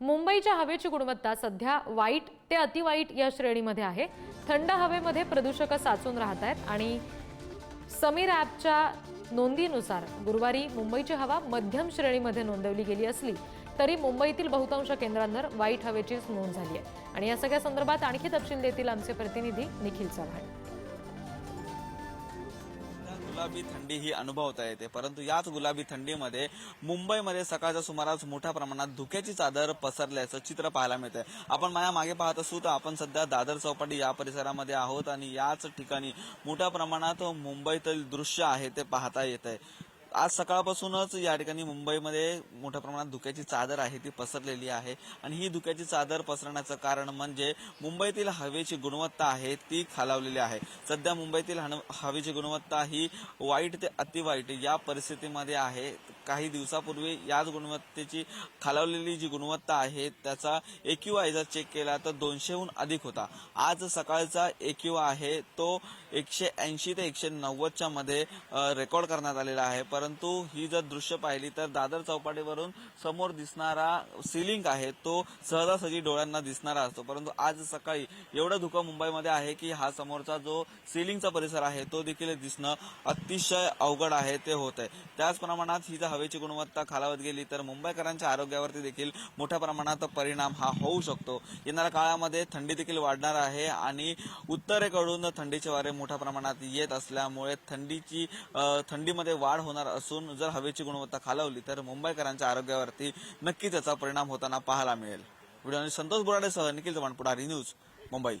मुंबईच्या हवेची गुणवत्ता सध्या वाईट ते अतिवाईट या श्रेणीमध्ये आहे. थंड हवेमध्ये प्रदूषकं साचून राहत आहेत आणि समीर ॲपच्या नोंदीनुसार गुरुवारी मुंबईची हवा मध्यम श्रेणीमध्ये नोंदवली गेली असली तरी मुंबईतील बहुतांश केंद्रांवर वाईट हवेचीच नोंद झाली आहे. आणि या सगळ्या संदर्भात आणखी तपशील देतील आमचे प्रतिनिधी निखिल चव्हाण. गुलाबी थंडी ही अनुभवता येते. परंतु याच गुलाबी थंडीमध्ये मुंबईमध्ये सकाळच्या सुमारास मोठ्या प्रमाणात धुक्याची चादर पसरल्याचं चित्र पाहायला मिळतंय. आपण माझ्या मागे पाहत असू तर आपण सध्या दादर चौपाटी या परिसरामध्ये आहोत आणि याच ठिकाणी मोठ्या प्रमाणात मुंबईतील दृश्य आहे ते पाहता येत आहे आज सकाळपासूनच या ठिकाणी मुंबईमध्ये मोठ्या प्रमाणात धुक्याची चादर आहे ती पसरलेली आहे. आणि ही धुक्याची चादर पसरण्याचं कारण म्हणजे मुंबईतील हवेची गुणवत्ता आहे ती खालावलेली आहे. सध्या मुंबईतील हवेची गुणवत्ता ही वाईट ते अतिवाईट या परिस्थितीमध्ये आहे. काही दिवसापूर्वी याच गुणवत्तेची खालावलेली जी गुणवत्ता आहे त्याचा एक्यू आय जर चेक केला तर दोनशेहून अधिक होता. आज सकाळचा एक्यू आहे तो एकशे ऐंशी ते एकशे नव्वदच्या मध्ये रेकॉर्ड करण्यात आलेला आहे. परंतु ही जर दृश्य पाहिली तर दादर चौपाटीवरून समोर दिसणारा सिलिंग आहे तो सहजासहजी डोळ्यांना दिसणारा असतो. परंतु आज सकाळी एवढं धुकं मुंबईमध्ये आहे की हा समोरचा जो सिलिंगचा परिसर आहे तो देखील दिसणं अतिशय अवघड आहे ते होत आहे त्याच प्रमाणात ही जर हवेची गुणवत्ता खालावत गेली तर मुंबईकरांच्या आरोग्यावरती देखील मोठ्या प्रमाणात परिणाम हा होऊ शकतो. येणाऱ्या काळामध्ये थंडी देखील वाढणार आहे आणि उत्तरेकडून थंडीचे वारे मोठ्या प्रमाणात येत असल्यामुळे थंडीची थंडीमध्ये वाढ होणार असून जर हवेची गुणवत्ता खालावली तर मुंबईकरांच्या आरोग्यावरती नक्कीच त्याचा परिणाम होताना पाहायला मिळेल. व्हिडिओ संतोष बोराडेसह निखिल चव्हाण पुढारी न्यूज मुंबई.